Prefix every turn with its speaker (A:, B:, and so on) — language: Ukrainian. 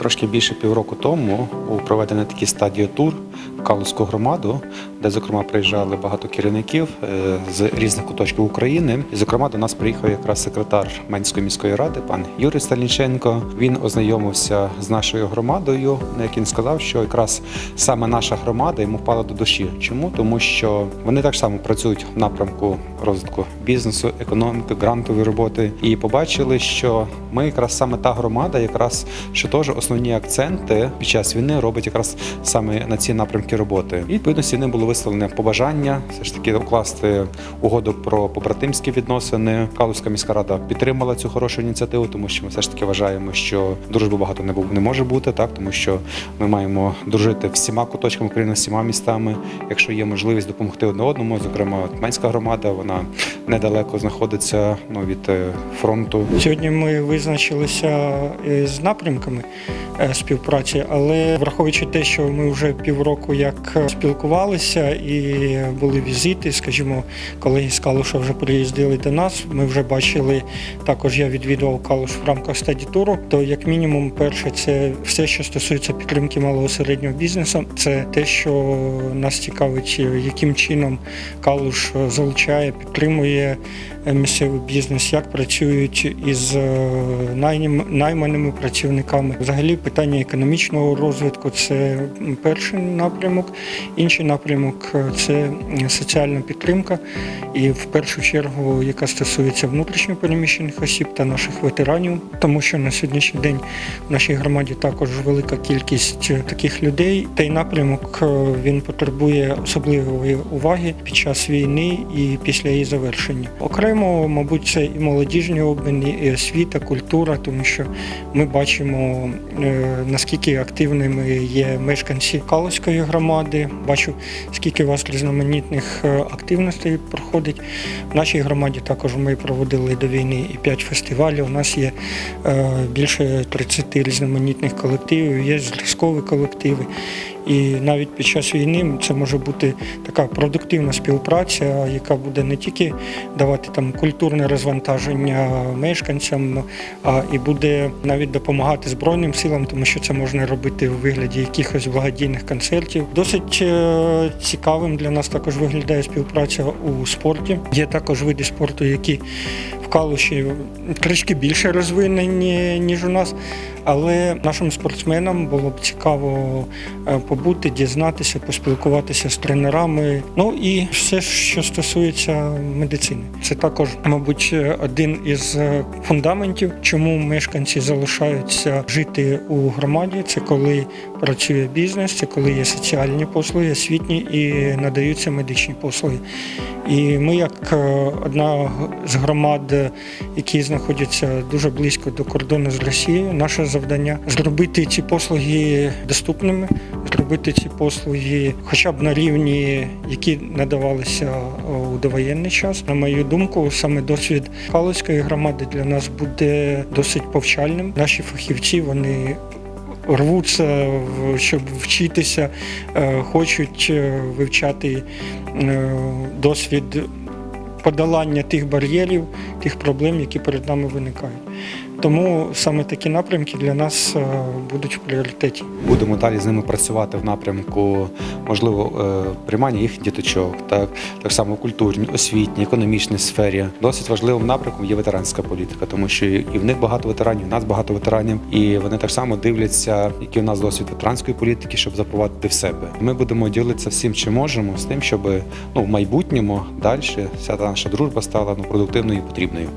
A: Трошки більше півроку тому був проведений такий стадіотур в Калузьку громаду, де, зокрема, приїжджали багато керівників е, з різних куточків України. І, зокрема, до нас приїхав якраз секретар Менської міської ради, пан Юрій Сталінченко. Він ознайомився з нашою громадою, на якій він сказав, що якраз саме наша громада йому впала до душі. Чому? Тому що вони так само працюють в напрямку розвитку бізнесу, економіки, грантової роботи, і побачили, що ми якраз саме та громада, якраз що теж основні акценти під час війни робить якраз саме на ці напрямки роботи. І відповідно ним було висловлене побажання все ж таки укласти угоду про побратимські відносини. Калузька міська рада підтримала цю хорошу ініціативу, тому що ми все ж таки вважаємо, що дружби багато не не може бути, так тому що ми маємо дружити всіма куточками України, всіма містами. Якщо є можливість допомогти одне одному, зокрема Менська громада, вона недалеко знаходиться ну, від е, фронту.
B: Сьогодні ми визначилися е, з напрямками е, співпраці, але враховуючи те, що ми вже півроку як е, спілкувалися і були візити, скажімо, колеги з Калуша вже приїздили до нас. Ми вже бачили також. Я відвідував Калуш в рамках стадітуру. То як мінімум, перше, це все, що стосується підтримки малого середнього бізнесу. Це те, що нас цікавить, яким чином Калуш залучає, підтримує місцевий бізнес, як працюють із е, найманими працівниками. Взагалі питання економічного розвитку це перший напрямок. Інший напрямок е, це соціальна підтримка, і в першу чергу, яка стосується внутрішньо переміщених осіб та наших ветеранів, тому що на сьогоднішній день в нашій громаді також велика кількість е, таких людей. Той напрямок е, він потребує особливої уваги під час війни і після її завершення. Окремо, мабуть, це і молодіжні обміни, і освіта, культура, тому що ми бачимо наскільки активними є мешканці Калузької громади. Бачу, скільки у вас різноманітних е, активностей проходить. В нашій громаді також ми проводили до війни і 5 фестивалів. У нас є е, більше 30 різноманітних колективів, є зразкові колективи. І навіть під час війни це може бути така продуктивна співпраця, яка буде не тільки давати там культурне розвантаження мешканцям, а і буде навіть допомагати Збройним силам, тому що це можна робити у вигляді якихось благодійних концертів. Досить е, цікавим для нас також виглядає співпраця у спорті. Є також види спорту, які в Калуші трішки більше розвинені, ніж у нас. Але нашим спортсменам було б цікаво е, побути, дізнатися, поспілкуватися з тренерами. Ну і все, що стосується медицини. Це також, мабуть, один із е, фундаментів, чому мешканці залишаються жити у громаді. Це коли працює бізнес, це коли є соціальні послуги, освітні і надаються медичні послуги. І ми, як е, одна з громад, е, які знаходяться дуже близько до кордону з Росією, наше завдання зробити ці послуги доступними, зробити ці послуги, хоча б на рівні, які надавалися е, у довоєнний час. На мою думку, саме досвід Калузької громади для нас буде досить повчальним. Наші фахівці вони рвуться, щоб вчитися, е, хочуть е, вивчати е, досвід подолання тих бар'єрів, тих проблем, які перед нами виникають. Тому саме такі напрямки для нас е, будуть в пріоритеті.
A: Будемо далі з ними працювати в напрямку, можливо, е, приймання їх діточок, так, так само в культурній, освітній, економічній сфері. Досить важливим напрямком є ветеранська політика, тому що і в них багато ветеранів, і в нас багато ветеранів, і вони так само дивляться, який у нас досвід ветеранської політики, щоб запровадити в себе. Ми будемо ділитися всім, чим можемо, з тим, щоб ну в майбутньому далі вся та наша дружба стала ну продуктивною і потрібною.